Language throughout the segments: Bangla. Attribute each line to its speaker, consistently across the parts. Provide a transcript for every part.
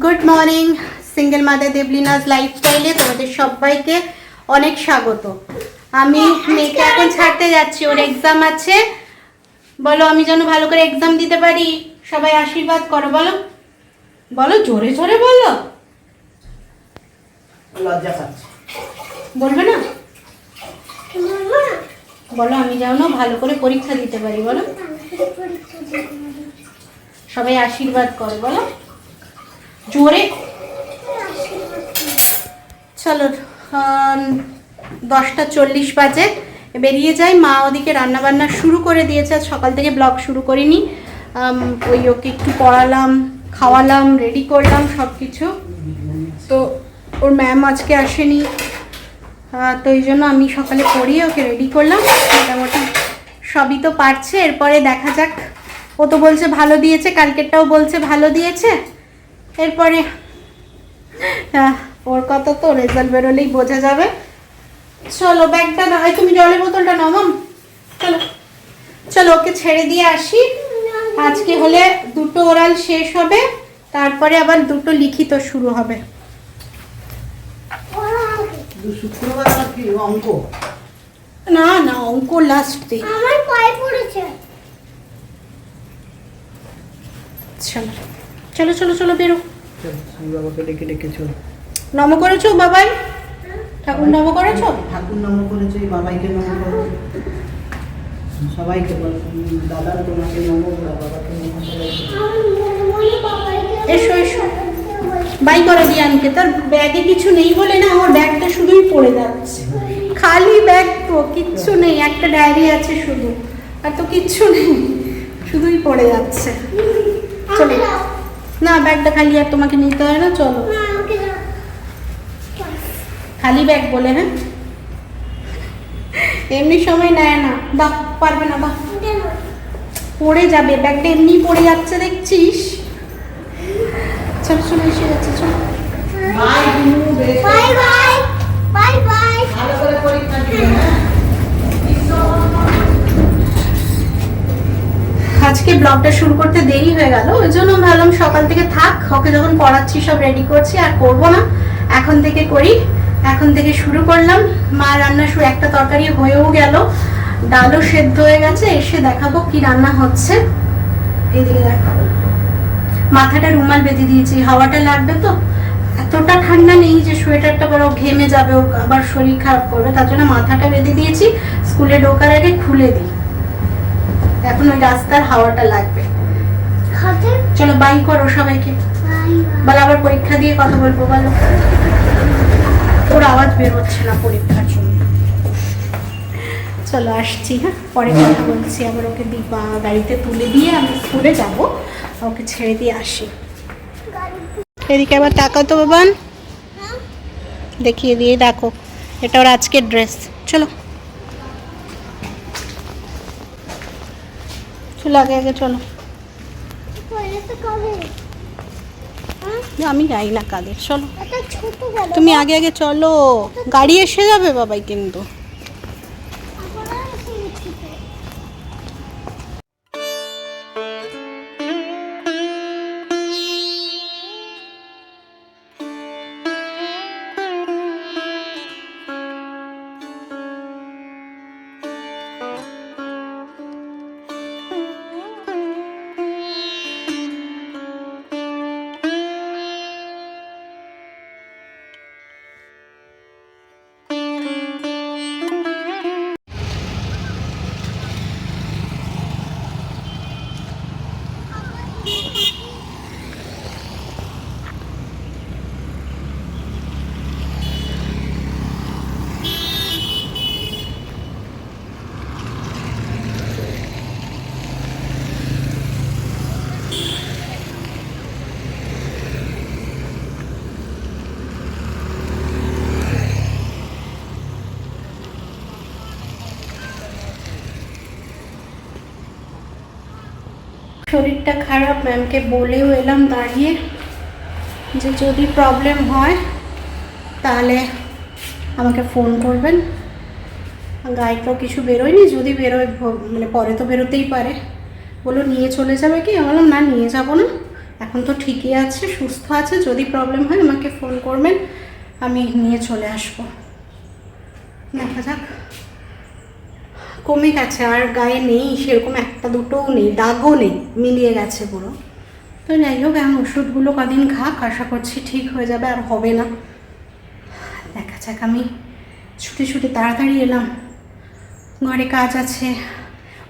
Speaker 1: Good morning single mother Debalina's লাইফস্টাইলে তোমাদের সবাইকে অনেক স্বাগত। আমি মেয়েকে এখন ছাড়তে যাচ্ছি ওর এক্সাম আছে। বলো আমি যেন ভালো করে এক্সাম দিতে পারি? সবাই আশীর্বাদ করো বলো। বলো জোরে জোরে বলো।
Speaker 2: লজ্জা পাচ্ছে।
Speaker 1: বলবে না? বলো আমি যেন ভালো করে পরীক্ষা দিতে পারি বলো। সবাই আশীর্বাদ করো বলো। জোরে। চলো দশটা চল্লিশ বাজে। বেরিয়ে যাই। মা ওদিকে রান্নাবান্না শুরু করে দিয়েছে। সকাল থেকে ব্লগ শুরু করিনি। ওই ওকে একটু পড়ালাম, খাওয়ালাম রেডি করলাম সব কিছু তো ওর ম্যাম আজকে আসেনি। তো এই জন্য আমি সকালে পড়িয়ে ওকে রেডি করলাম। মোটামুটি সবই তো পারছে। এরপরে দেখা যাক। ও তো বলছে ভালো দিয়েছে, কালকেরটাও বলছে ভালো দিয়েছে। এরপরে ওর কথা তো রেজাল্ট বেরোলেই বোঝা যাবে। চলো ব্যাগটা না তুমি জলের বোতলটা নাও মাম। চলো। চলো ওকে ছেড়ে দিয়ে আসি। আজকে হলে দুটো ওরাল শেষ হবে তারপরে আবার দুটো লিখিত শুরু হবে।
Speaker 2: অঙ্ক?
Speaker 1: না না অঙ্ক লাস্ট দিন
Speaker 3: আমার পায়ে পড়েছে।
Speaker 1: চলো। চলো চলো চলো বেরো।
Speaker 2: বাবাকে ডেকে ডেকে চল।
Speaker 1: নম করেছ বাবাই? ঠাকুর নম করেছ?
Speaker 2: ঠাকুর নম করেছে বাবাইকে নম করো সবাইকে বল দাদা তোমাকে নম করো বাবাকে নম
Speaker 1: এসো এসো। বাই করে দিয়ানকে তার ব্যাগে কিছু নেই বলে না আমার ব্যাগটা শুধুই পড়ে যাচ্ছে। খালি ব্যাগ তো কিচ্ছু নেই একটা ডায়েরি আছে শুধু। আর তো কিচ্ছু নেই শুধুই পড়ে যাচ্ছে। চলো। না ব্যাগটা খালি আর তোমাকে নিতে হয় না চলো।
Speaker 3: আমাকে
Speaker 1: খালি ব্যাগ বলে হ্যাঁ? এমনি সময় নেয় না। বা পারবে না বা পড়ে যাবে ব্যাগটা এমনি পড়ে যাচ্ছে দেখছিস? চলো চলো এসে যাচ্ছে চলো।
Speaker 2: Bye
Speaker 3: bye bye bye bye
Speaker 2: ভালো করে পরীক্ষা দিবে হ্যাঁ?
Speaker 1: আজকে ব্লগটা শুরু করতে দেরি হয়ে গেল, ওই জন্য ভাবলাম সকাল থেকে থাক, ওকে যখন পড়াচ্ছি সব রেডি করছি, আর করব না। এখন থেকে করি। এখন থেকে শুরু করলাম। মা রান্না শুরু একটা তরকারি হয়েও গেল। ডালও সেদ্ধ হয়ে গেছে, এসে দেখাবো কি রান্না হচ্ছে। এইদিকে দেখাবো মাথাটা রুমাল বেঁধে দিয়েছি, হাওয়াটা লাগবে তো। এতটা ঠান্ডা নেই যে সোয়েটারটা বড় ঘেমে যাবে আবার শরীর খারাপ করবে, তার জন্য মাথাটা বেঁধে দিয়েছি। স্কুলে ঢোকার আগে খুলে দিই। এখন ওই রাস্তার হাওয়াটা লাগবে। চলো বাই করো সবাইকে।
Speaker 3: বাই
Speaker 1: বলো আবার পরীক্ষা দিয়ে কথা বলব বলো। ওর আওয়াজ বের হচ্ছে না পরীক্ষার জন্য। চলো আসছি হ্যাঁ? পরে কথা বলছি আবার ওকে দি- বা- গাড়িতে তুলে দিয়ে আমি স্কুলে যাব। ওকে ছেড়ে দিয়ে আসি। এদিকে আবার তাকাও তো বাবান। দেখিয়ে দিয়ে দেখো এটা ওর আজকের ড্রেস চলো। চলো আগে আগে চলো। আমি যাই না কাদের। চলো। তুমি আগে আগে চলো। গাড়ি এসে যাবে বাবাই কিন্তু। শরীরটা খারাপ ম্যামকে বলেও এলাম দাঁড়িয়ে যে যদি প্রবলেম হয়, তাহলে আমাকে ফোন করবেন। গাড়ি তো কিছু বেরোয়নি, যদি বেরোয় মানে পরে তো বেরোতেই পারে। বলল, নিয়ে চলে যাবে কি? আমি বললাম, না, নিয়ে যাব না। এখন তো ঠিকই আছে, সুস্থ আছে, যদি প্রবলেম হয় আমাকে ফোন করবেন, আমি নিয়ে চলে আসব। দেখা যাক। কমে গেছে, আর গায়ে নেই, সেরকম একটা দুটোও নেই, দাগও নেই, মিলিয়ে গেছে পুরো। তো যাই হোক, এখন ওষুধগুলো কদিন খাক, আশা করছি ঠিক হয়ে যাবে, আর হবে না। দেখা যাক, আমি ছুটে ছুটে তাড়াতাড়ি এলাম। ঘরে কাজ আছে।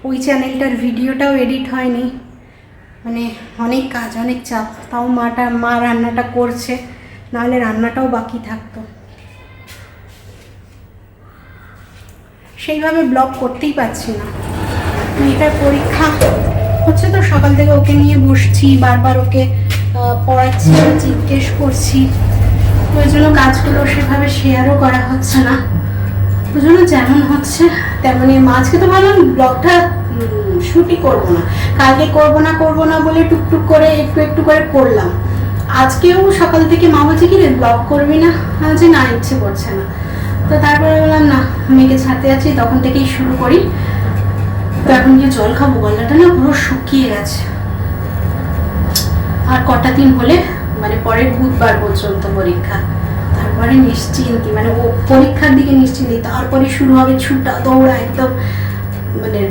Speaker 1: ওই চ্যানেলটার ভিডিওটাও এডিট হয়নি। মানে অনেক কাজ, অনেক চাপ, তাও মাটা, মা রান্নাটা করছে, নাহলে রান্নাটাও বাকি থাকতো। সেইভাবে ব্লগ করতেই পারছি না। মেয়েটার পরীক্ষা হচ্ছে তো, সকাল থেকে ওকে নিয়ে বসছি, বারবার ওকে পড়াচ্ছি, জিজ্ঞেস করছি। ওই জন্য কাজগুলো সেভাবে শেয়ারও করা হচ্ছে না। ওই জন্য যেমন হচ্ছে, তেমনই আজকে তো ভাবলাম ব্লগটা শুটই করব না। কালকে করব না করব না বলে টুকটুক করে একটু একটু করে করলাম। আজকেও সকাল থেকে মা বলছে, কি রে ব্লগ করবি না? বলছি, না, ইচ্ছে করছে না। তো তারপরে বললাম, না মেয়েকে ছাতে আছি, তখন থেকেই শুরু করি। তো এখন গিয়ে জল খাব গলাটা না পুরো শুকিয়ে গেছে। আর কটা দিন হলে মানে পরের বুধবার পর্যন্ত পরীক্ষা। তারপরে নিশ্চিন্তি মানে ও পরীক্ষার দিকে নিশ্চিন্তি, তারপরে শুরু হবে ছুটা, দৌড়া, একদম মানে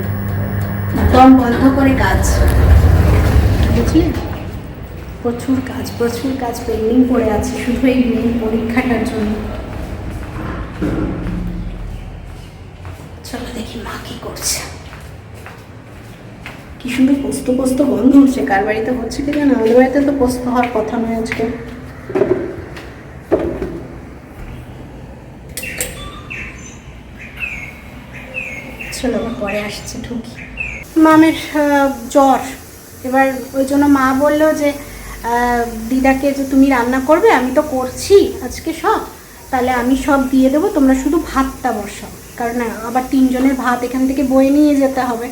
Speaker 1: দম বন্ধ করে কাজ। বুঝলি? প্রচুর কাজ প্রচুর কাজ পেন্ডিং পড়ে আছে, শুধু এই পরীক্ষাটার জন্য। চলো দেখি মা কি করছে? কি সুন্দর পোস্ত পোস্ত গন্ধ হচ্ছে। কার বাড়িতে হচ্ছে কি জানো? আমাদের বাড়িতে তো পোস্ত হওয়ার কথা নয় আজকে। চলো আবার পরে আসছে, ঢুকি। মামের জ্বর। এবার ওই জন্য মা বলল যে দিদাকে যে তুমি রান্না করবে, আমি তো করছি আজকে সব। তাহলে আমি সব দিয়ে দেবো, তোমরা শুধু ভাতটা বসাও। কারণ আবার তিনজনের ভাত এখান থেকে বয়ে নিয়ে যেতে হবে।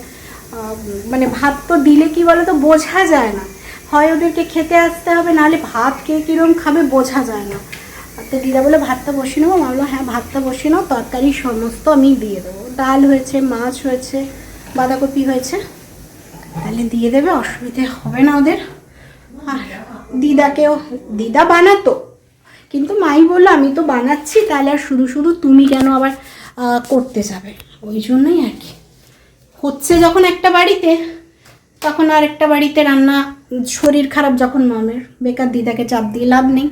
Speaker 1: মানে ভাত তো দিলে কি বলো তো বোঝা যায় না। হয় ওদেরকে খেতে আসতে হবে, নাহলে ভাত কে কীরকম খাবে বোঝা যায় না। তো দিদা বলে ভাতটা বসিয়ে নেব? বলল হ্যাঁ ভাতটা বসিয়ে নাও, তরকারি সমস্ত আমি দিয়ে দেবো। ডাল হয়েছে, মাছ হয়েছে, বাঁধাকপি হয়েছে। তাহলে দিয়ে দেবে, অসুবিধে হবে না ওদের। আর দিদাকেও, দিদা বানাতো। কিন্তু মাই বলল, আমি তো বানাচ্ছি, তাহলে আর শুধু শুধু তুমি কেন আবার করতে যাবে। ওই জন্যই আর কি। হচ্ছে যখন একটা বাড়িতে, তখন আর একটা বাড়িতে রান্না, শরীর খারাপ যখন মামের। বেকার দিদাকে চাপ দিয়ে লাভ নেই।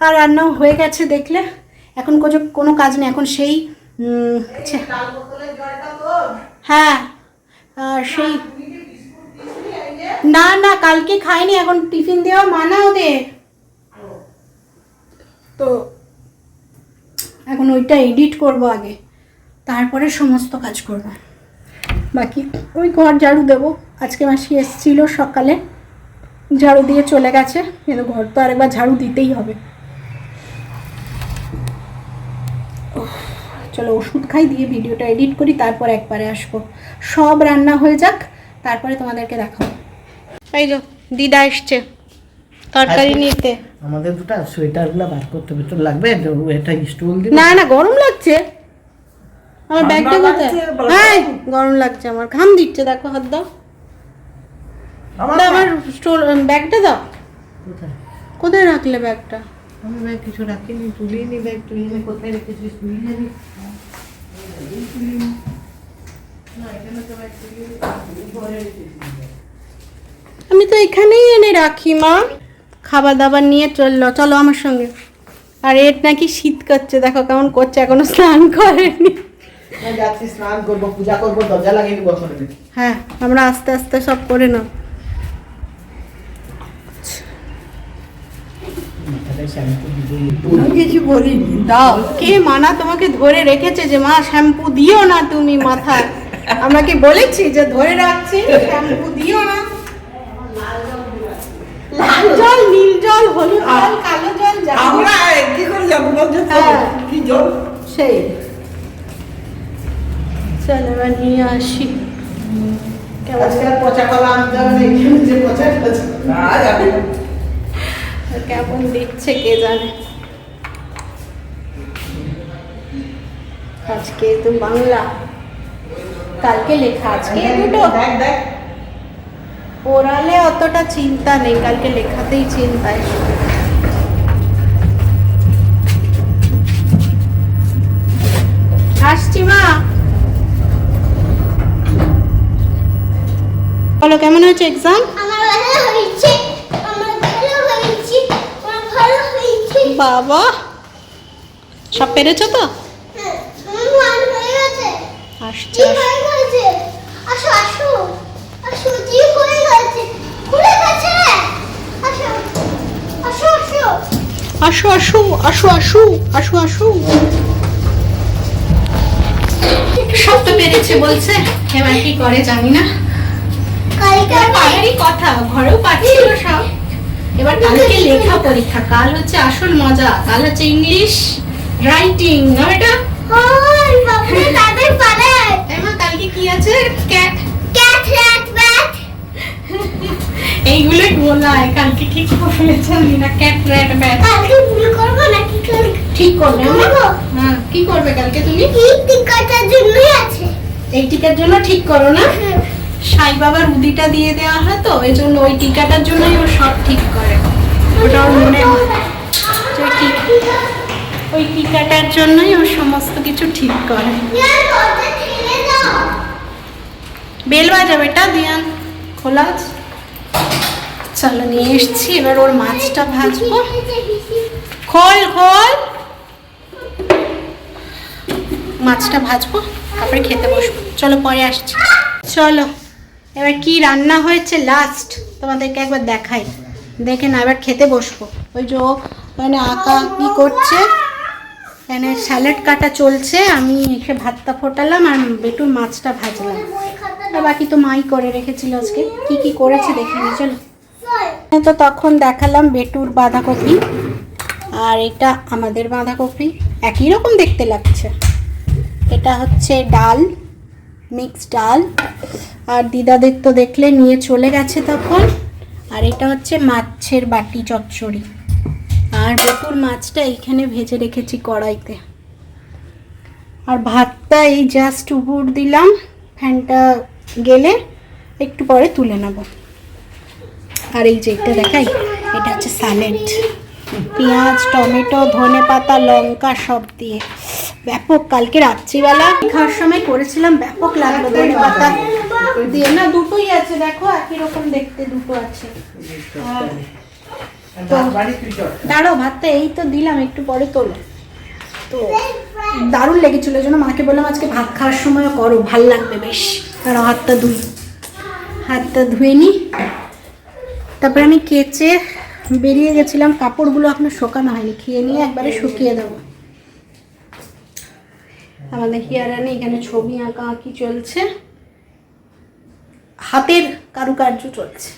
Speaker 1: আর রান্নাও হয়ে গেছে দেখলে। এখন কোনো কোনো কাজ নেই। এখন সেই হ্যাঁ সেই, না না, কালকে খাইনি। এখন টিফিন দেওয়া মানা ওদের তো এখন ওইটা এডিট করব আগে। তারপরে সমস্ত কাজ করব। বাকি ওই ঘর ঝাড়ু দেবো। আজকে মাসি এসেছিল সকালে। ঝাড়ু দিয়ে চলে গেছে। কিন্তু ঘর তো আরেকবার ঝাড়ু দিতেই হবে। চলো ওষুধ খাই, দিয়ে ভিডিওটা এডিট করি, তারপর একবারে আসব। সব রান্না হয়ে যাক, তারপরে তোমাদেরকে দেখাবো। এই দিদা এসছে। তরকারি নিতে।
Speaker 2: আমাদের দুটো সোয়েটারগুলো বার করতে হবে। তোর লাগবে? এটা স্টুল দিবি?
Speaker 1: না না গরম লাগছে। আমার ব্যাগটা কোথায়? হ্যাঁ গরম লাগছে আমার। ঘাম দিচ্ছে দেখো হাত দাও।
Speaker 2: আমার
Speaker 1: স্টোর ব্যাগটা দাও।
Speaker 2: কোথায়?
Speaker 1: কোথায় রাখলে ব্যাগটা?
Speaker 2: আমি ব্যাগ কিছু রাখিনি তুলিয়ে নি ব্যাগ তুই এনে কোথায় রেখেছিস? তুই জানি
Speaker 1: আমি তো এখানেই এনে রাখি মা। খাবার দাবার নিয়ে চলল। চলো আমার সঙ্গে। আর এর নাকি শীত করছে। দেখো কেমন করছে এখনও স্নান করেনি।
Speaker 2: আমি যাচ্ছি স্নান করব পূজা করব দরজা লাগিয়ে দিব ঘরে
Speaker 1: হ্যাঁ আমরা আস্তে আস্তে সব করে নাও।
Speaker 2: কিছু বলি
Speaker 1: দাও। কে মানা তোমাকে ধরে রেখেছে যে মা শ্যাম্পু দিও না তুমি মাথায়? আমরা কি বলেছি যে ধরে রাখছি শ্যাম্পু দিও না? লাল জল নীল জল হলুদ জল কালো জল
Speaker 2: আমরা কি করে যাব বলছো?
Speaker 1: হ্যাঁ।
Speaker 2: কি জল?
Speaker 1: সেই। চল এবার নিয়ে আসি। কেমন? দিচ্ছে কে জানে? আজকে তো বাংলা। কালকে লেখা আজকে দুটো।
Speaker 2: দেখ দেখ।
Speaker 1: ওরালে অতটা চিন্তা নেই কালকে লেখাতেই চিন্তায়। আসছি মা। বলো কেমন হয়েছে এক্সাম বাবা সব পেরেছ তো? আসছি
Speaker 3: আসো। আসো আসো আসো আসো আসো
Speaker 1: আসো। বলছে। এবার কি করে জানি না।
Speaker 3: কালকে
Speaker 1: কথা ঘরেও পাচ্ছিল সব। এবার কালকে লেখা পরীক্ষা কাল হচ্ছে আসল মজা কাল হচ্ছে ইংলিশ রাইটিং না এটা
Speaker 3: তাদের
Speaker 1: কালকে কি আছে? ক্যাট
Speaker 3: র্যাট ব্যাট
Speaker 1: এইগুলোই বলায় কালকে ঠিক আমি না ক্যাট র্যাট ব্যাট
Speaker 3: কালকে ভুল করব নাকি
Speaker 1: ঠিক করবে। হ্যাঁ কি করবে কালকে তুমি?
Speaker 3: এই টিকাটার জন্যই আছে।
Speaker 1: এই টিকার জন্য ঠিক করো না? সাই বাবার উদিটা দিয়ে দেওয়া হয় তো এই জন্য ওই টিকাটার জন্যই ও সব ঠিক করে। ওটা ওর মনে ওই টিকাটার জন্যই ও সমস্ত কিছু ঠিক করে। বেল বাজাবে এটা দিয়ান। খোলা আছে? চলো, নিয়ে এসছি। এবার ওর মাছটা ভাজবো। খোল খোল। মাছটা ভাজবো, তারপরে খেতে বসবো। চলো, পরে আসছি। চলো, এবার কি রান্না হয়েছে লাস্ট তোমাদেরকে একবার দেখাই। দেখে না এবার খেতে বসবো। ওই যে মানে আঁকা কি করছে? এখানে স্যালাড কাটা চলছে। আমি এসে ভাতটা ফোটালাম আর বেটুর মাছটা ভাজলাম। বাকি তো মাই করে রেখেছিল আজকে। কি কি করেছে দেখে নি চলো। তো তখন দেখালাম বেটুর বাঁধাকপি আর এটা আমাদের বাঁধাকপি। একই রকম দেখতে লাগছে। এটা হচ্ছে ডাল মিক্স ডাল। আর দিদাদের তো দেখলে নিয়ে চলে গেছে তখন। আর এটা হচ্ছে মাছের বাটি চচ্চড়ি। আর বেটুর মাছটা এইখানে ভেজে রেখেছি কড়াইতে। আর ভাতটা এই জাস্ট উপর দিলাম। ফ্যানটা গেলে একটু পরে তুলে নেব। আর এই যে এটা দেখাই এটা হচ্ছে স্যালাড। পেঁয়াজ টমেটো ধনে পাতা লঙ্কা সব দিয়ে। ব্যাপক কালকে রাত্রিবেলা খাওয়ার সময় করেছিলাম ব্যাপক লাগল ধনে পাতা। দিয়ে না দুটোই আছে দেখো একই রকম দেখতে দুটো আছে। দাঁড়ো ভাতটা এই তো দিলাম একটু পরে তোলো। তো দারুণ লেগেছিল ওই জন্য মাকে বললাম আজকে ভাত খাওয়ার সময় করো, ভালো লাগবে বেশ। তারা হাতটা ধুই। হাতটা ধুয়ে নি। তারপরে আমি কেচে বেরিয়ে গেছিলাম, কাপড়গুলো এখনও শোকানো হয়নি, খেয়ে নিয়ে একবারে শুকিয়ে দেবো। আমাদের হিয়ারানি এখানে ছবি আঁকা আঁকি চলছে। হাতের কারুকার্য চলছে,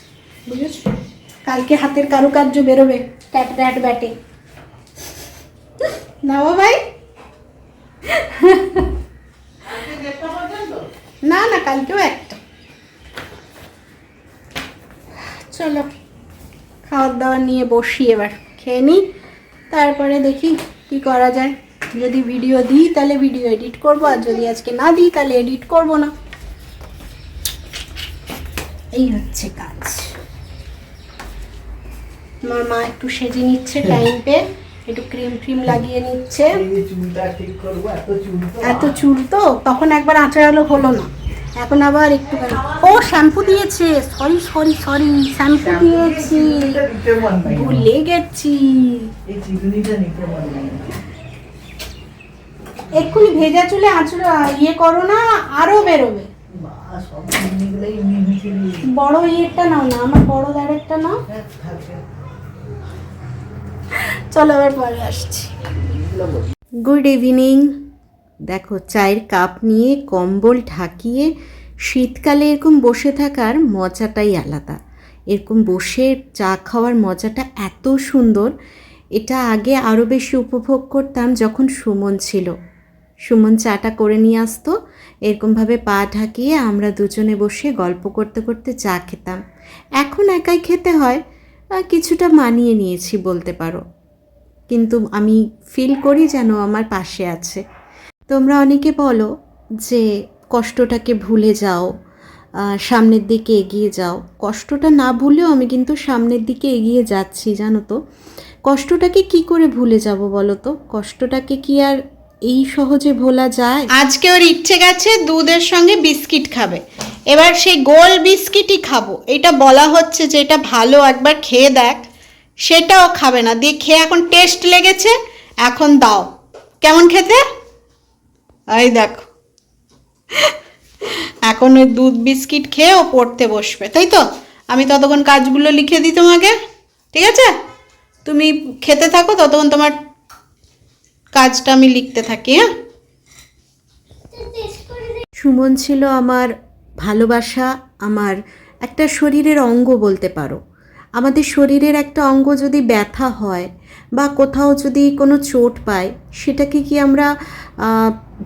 Speaker 1: বুঝেছ? কালকে হাতের কারুকার্য বেরোবে, ট্যাট ট্যাট ব্যাটে। নাও ভাই? না না, কালকেও একটা। চলো খাওয়ার দাওয়ার নিয়ে বসি এবার, খেয়ে নিই, তারপরে দেখি কি করা যায়। যদি ভিডিও দিই, তাহলে ভিডিও এডিট করব, আর যদি আজকে না দিই, তাহলে এডিট করব না। এই হচ্ছে কাজ। আমার মা একটু সেজে নিচ্ছে টাইম পে একটু ক্রিম ফ্রিম লাগিয়ে নিচ্ছে। এত চুল তো। তখন একবার আঁচড়ালো হলো না। এখন আবার একটু ও শ্যাম্পু দিয়েছে। সরি সরি সরি শ্যাম্পু দিয়েছি। ভুলে গেছি। এক্ষুনি ভেজা চুলে আঁচড়া ইয়ে করো না আরও বেরোবে। বড় ইয়েরটা নাও না আমার বড় দাঁড়েরটা নাও। চলো এবার পরে আসছি। গুড ইভিনিং দেখো, চায়ের কাপ নিয়ে কম্বল ঢাকিয়ে শীতকালে এরকম বসে থাকার মজাটাই আলাদা। এরকম বসে চা খাওয়ার মজাটা এত সুন্দর, এটা আগে আরও বেশি উপভোগ করতাম যখন সুমন ছিল। সুমন চাটা করে নিয়ে আসতো, এরকমভাবে পা ঢাকিয়ে আমরা দুজনে বসে গল্প করতে করতে চা খেতাম। এখন একাই খেতে হয় কিছুটা মানিয়ে নিয়েছি বলতে পারো। কিন্তু আমি ফিল করি যেন আমার পাশে আছে। তোমরা অনেকে বলো যে কষ্টটাকে ভুলে যাও সামনের দিকে এগিয়ে যাও। কষ্টটা না ভুলেও আমি কিন্তু সামনের দিকে এগিয়ে যাচ্ছি, জানো তো। কষ্টটাকে কি করে ভুলে যাব বলো তো? কষ্টটাকে কি আর এই সহজে ভোলা যায়? আজকে ওর ইচ্ছে গেছে দুধের সঙ্গে বিস্কিট খাবে। এবার সেই গোল বিস্কিটই খাব। এটা বলা হচ্ছে যে এটা ভালো একবার খেয়ে দেখ। সেটাও খাবে না। দিয়ে খেয়ে এখন টেস্ট লেগেছে, এখন দাও। কেমন খেতে? এই দেখো। এখন ওই দুধ বিস্কিট খেয়ে ও পড়তে বসবে। তাই তো? আমি ততক্ষণ কাজগুলো লিখে দিই তোমাকে। ঠিক আছে? তুমি খেতে থাকো, ততক্ষণ তোমার কাজটা আমি লিখতে থাকি হ্যাঁ। সুমন ছিল আমার ভালোবাসা, আমার একটা শরীরের অঙ্গ বলতে পারো। আমাদের শরীরের একটা অঙ্গ যদি ব্যথা হয় বা কোথাও যদি কোনো চোট পায়, সেটাকে কি আমরা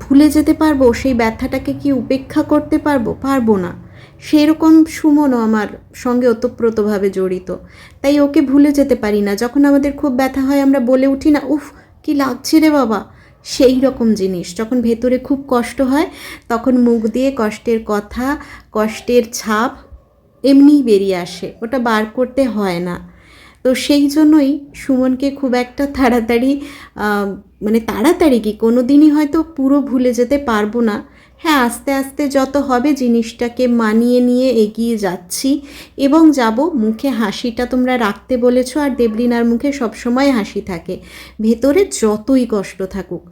Speaker 1: ভুলে যেতে পারব? সেই ব্যথাটাকে কি উপেক্ষা করতে পারব? পারব না। সেরকম সুমনও আমার সঙ্গে ওতপ্রোতভাবে জড়িত। তাই ওকে ভুলে যেতে পারি না। যখন আমাদের খুব ব্যথা হয়, আমরা বলে উঠি না, উফ কি লাগছে রে বাবা? সেই রকম জিনিস। যখন ভেতরে খুব কষ্ট হয়, তখন মুখ দিয়ে কষ্টের কথা, কষ্টের ছাপ এমনিই বেরিয়ে আসে। ওটা বার করতে হয় না। তো সেই জন্যই সুমনকে খুব একটা তাড়াতাড়ি মানে তাড়াতাড়ি কি? কোনো দিনই হয়তো পুরো ভুলে যেতে পারব না। হ্যাঁ আস্তে আস্তে যত হবে জিনিসটাকে মানিয়ে নিয়ে এগিয়ে যাচ্ছি এবং যাব। মুখে হাসিটা তোমরা রাখতে বলেছ আর দেবলিনার মুখে সবসময় হাসি থাকে। ভেতরে যতই কষ্ট থাকুক,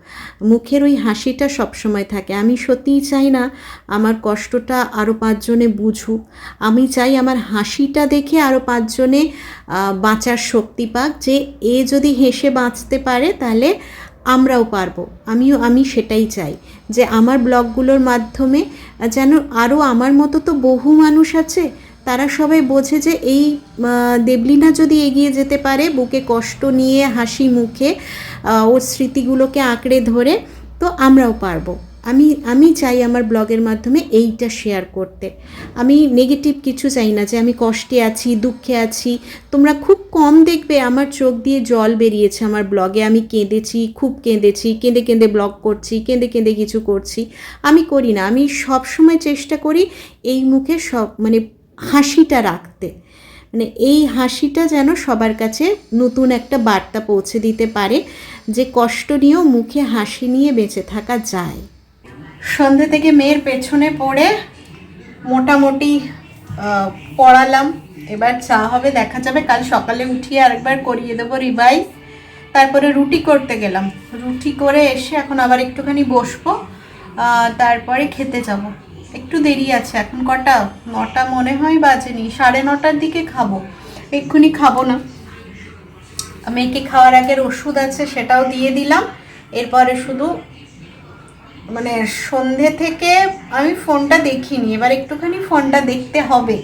Speaker 1: মুখের ওই হাসিটা সবসময় থাকে। আমি সত্যিই চাই না আমার কষ্টটা আরও পাঁচজনে বুঝুক। আমি চাই আমার হাসিটা দেখে আরও পাঁচজনে বাঁচার শক্তি পাক যে এ যদি হেসে বাঁচতে পারে তাহলে আমরাও পারব। আমিও, আমি সেটাই চাই যে আমার ব্লগগুলোর মাধ্যমে যেন আরও আমার মতো তো বহু মানুষ আছে, তারা সবাই বোঝে যে এই দেবলিনা যদি এগিয়ে যেতে পারে, বুকে কষ্ট নিয়ে, হাসি মুখে ওর স্মৃতিগুলোকে আঁকড়ে ধরে, তো আমরাও পারব। আমি আমি চাই আমার ব্লগের মাধ্যমে এইটা শেয়ার করতে। আমি নেগেটিভ কিছু চাই না যে আমি কষ্টে আছি, দুঃখে আছি। তোমরা খুব কম দেখবে আমার চোখ দিয়ে জল বেরিয়েছে আমার ব্লগে। আমি কেঁদেছি, খুব কেঁদেছি, কেঁদে কেঁদে ব্লগ করছি, কেঁদে কেঁদে কিছু করছি। আমি করি না, আমি সব সময় চেষ্টা করি এই মুখে সব মানে হাসিটা রাখতে। মানে এই হাসিটা যেন সবার কাছে নতুন একটা বার্তা পৌঁছে দিতে পারে, যে কষ্ট নিয়েও মুখে হাসি নিয়ে বেঁচে থাকা যায়। সন্ধ্যে থেকে মেয়ের পেছনে পড়ে মোটামুটি পড়ালাম। এবার চা হবে, দেখা যাবে। কাল সকালে উঠিয়ে আরেকবার করিয়ে দেবো রিভাইজ। তারপরে রুটি করতে গেলাম। রুটি করে এসে এখন আবার একটুখানি বসবো। তারপরে খেতে যাব। একটু দেরি আছে, এখন কটা? নটা মনে হয় বাজেনি। সাড়ে নটার দিকে খাব। এক্ষুনি খাব না। মেয়েকে খাওয়ার আগের ওষুধ আছে, সেটাও দিয়ে দিলাম। এরপরে শুধু মানে সন্ধে থেকে আমি ফোনটা দেখিনি, এবার একটুখানি ফোনটা দেখতে হবে।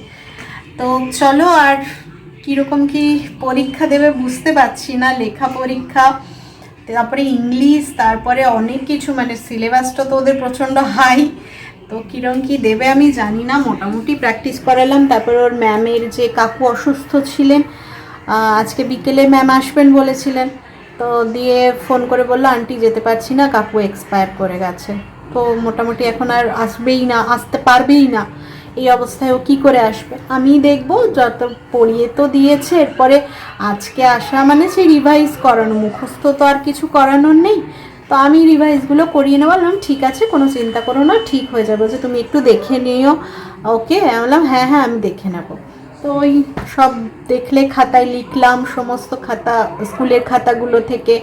Speaker 1: তো চলো আর কীরকম কি পরীক্ষা দেবে বুঝতে পারছি না, লেখা পরীক্ষা, তারপরে ইংলিশ, তারপরে অনেক কিছু মানে সিলেবাসটা তো ওদের প্রচণ্ড হাই, তো কীরকম কি দেবে আমি জানি না, মোটামুটি প্র্যাকটিস করালাম, তারপর ওর ম্যামের যে কাকু অসুস্থ ছিলেন আজকে বিকেলে ম্যাম আসবেন বলেছিলেন। তো দিয়ে ফোন করে বলল, আন্টি, যেতে পারছি না, কাকু এক্সপায়ার করে গেছে। তো মোটামুটি এখন আর আসবেই না, আসতে পারবেই না। এই অবস্থায় ও কী করে আসবে? আমি দেখব, যত পড়িয়ে তো দিয়েছে, এরপরে আজকে আসা মানে সেই রিভাইজ করানো, মুখস্থ তো আর কিছু করানোর নেই। তো আমি রিভাইজগুলো করিয়ে নেওয়া বললাম, ঠিক আছে, কোনো চিন্তা করো না, ঠিক হয়ে যাবে। যে তুমি একটু দেখে নিও। ওকে, আমি বললাম হ্যাঁ হ্যাঁ আমি দেখে নেব। তো ওই সব দেখলে খাতায় লিখলাম, সমস্ত খাতা, স্কুলের খাতাগুলো থেকে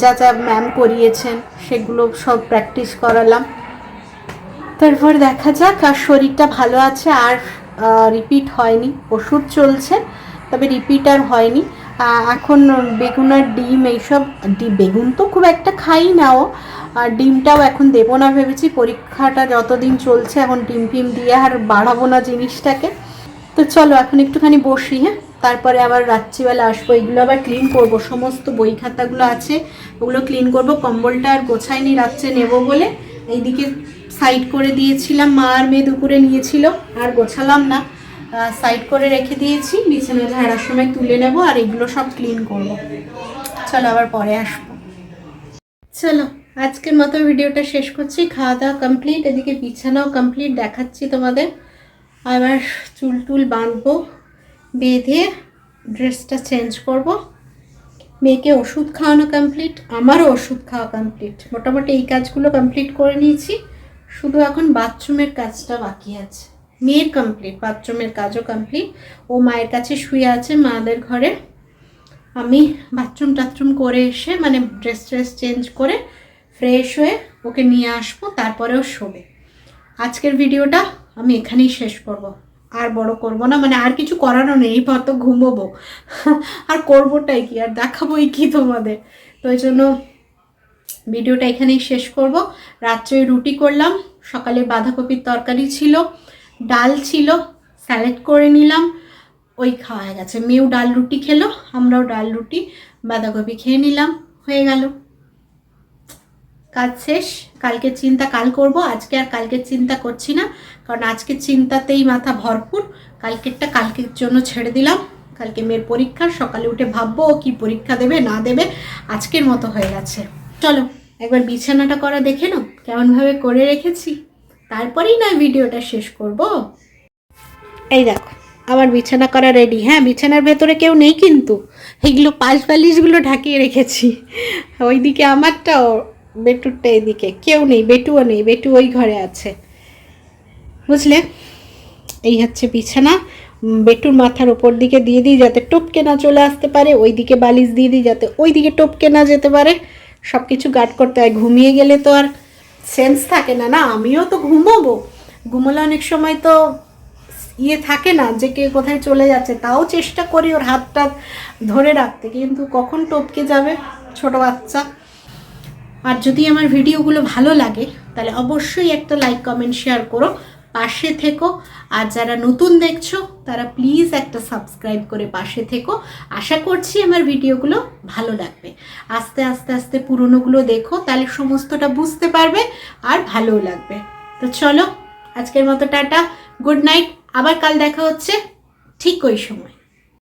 Speaker 1: যা যা ম্যাম করিয়েছেন সেগুলো সব প্র্যাকটিস করালাম। তারপর দেখা যাক, আর শরীরটা ভালো আছে, আর রিপিট হয়নি। ওষুধ চলছে, তবে রিপিট আর হয়নি। এখন বেগুন আর ডিম এইসব বেগুন তো খুব একটা খাই না ও। আর ডিমটাও এখন দেবো না ভেবেছি, পরীক্ষাটা যতদিন চলছে, এখন ডিম ফিম দিয়ে আর বাড়াবো না জিনিসটাকে। তো চলো, এখন একটুখানি বসি হ্যাঁ? তারপরে আবার রাত্রিবেলা আসব। এগুলো আবার ক্লিন করব। সমস্ত বই খাতাগুলো আছে, ওগুলো ক্লিন করব। কম্বলটা আর গোছাইনি, রাত্রে নেব বলে। এইদিকে সাইড করে দিয়েছিলাম। মা আর মেয়ে দুপুরে নিয়েছিল, আর গোছালাম না। সাইড করে রেখে দিয়েছি। বিছানা ঝাড়ার সময় তুলে নেব আর এগুলো সব ক্লিন করব। চলো, আবার পরে আসব। চলো, আজকের মতো ভিডিওটা শেষ করছি। খাওয়া দাওয়া কমপ্লিট এদিকে বিছানাও কমপ্লিট দেখাচ্ছি তোমাদের। আবার চুল টুল বাঁধবো, বেঁধে ড্রেসটা চেঞ্জ করব। মেয়েকে ওষুধ খাওয়ানো কমপ্লিট আমারও ওষুধ খাওয়া কমপ্লিট মোটামুটি এই কাজগুলো কমপ্লিট করে নিয়েছি। শুধু এখন বাথরুমের কাজটা বাকি আছে। মেয়ের কমপ্লিট বাথরুমের কাজও কমপ্লিট ও মায়ের কাছে শুয়ে আছে মাদের ঘরে। আমি বাথরুম টাথরুম করে এসে মানে ড্রেস ট্রেস চেঞ্জ করে ফ্রেশ হয়ে ওকে নিয়ে আসব, তারপরেও শোবে। আজকের ভিডিওটা আমি এখানেই শেষ করব। আর বড় করব না মানে আর কিছু করারও নেই পর তো ঘুমোবো। আর করবোটাই কি, আর দেখাবোই কি তোমাদের। তো ওই জন্য ভিডিওটা এখানেই শেষ করব। রাত্রে রুটি করলাম, সকালে বাঁধাকপির তরকারি ছিল, ডাল ছিল, স্যালাড করে নিলাম, ওই খাওয়া গেছে। মেয়েও ডাল রুটি খেলো, আমরাও ডাল রুটি, বাঁধাকপি খেয়ে নিলাম, হয়ে গেল। কাজ শেষ কালকের চিন্তা কাল করব, আজকে আর কালকের চিন্তা করছি না, কারণ আজকের চিন্তাতেই মাথা ভরপুর, কালকেরটা কালকের জন্য ছেড়ে দিলাম, কালকে মেয়ের পরীক্ষা, সকালে উঠে ভাববো ও কি পরীক্ষা দেবে, না দেবে, আজকের মতো হয়ে গেছে। চলো, একবার বিছানাটা করা দেখে নাও, কেমনভাবে করে রেখেছি, তারপরেই না ভিডিওটা শেষ করব। এই দেখো, আমার বিছানা করা রেডি হ্যাঁ বিছানার ভেতরে কেউ নেই কিন্তু, এগুলো পাশ বালিশগুলো ঢাকিয়ে রেখেছি, ওইদিকে আমারটা ও বেটুরটা এদিকে। কেউ নেই, বেটুও নেই, বেটু ওই ঘরে আছে। বুঝলে? এই হচ্ছে বিছানা। বেটুর মাথার ওপর দিকে দিয়ে দিই যাতে টপকে না চলে আসতে পারে ওই দিকে বালিশ দিয়ে দিই যাতে ওই দিকে টপকে না যেতে পারে। সব কিছু গার্ড করতে হয়, ঘুমিয়ে গেলে তো আর সেন্স থাকে না। না, আমিও তো ঘুমোবো। ঘুমোলে অনেক সময় তো ইয়ে থাকে না যে কে কোথায় চলে যাচ্ছে, তাও চেষ্টা করি ওর হাতটা ধরে রাখতে। কিন্তু কখন টপকে যাবে ছোট বাচ্চা? আর যদি আমার ভিডিওগুলো ভালো লাগে, তাহলে অবশ্যই একটা লাইক কমেন্ট শেয়ার করো, পাশে থেকো। আর যারা নতুন দেখছ, তারা প্লিজ একটা সাবস্ক্রাইব করে পাশে থেকো। আশা করছি আমার ভিডিওগুলো ভালো লাগবে। আস্তে আস্তে আস্তে পুরনোগুলো দেখো, তাহলে সমস্তটা বুঝতে পারবে আর ভালোও লাগবে। তো চলো, আজকের মতো টাটা গুড নাইট আবার কাল দেখা হচ্ছে ঠিক ওই সময়।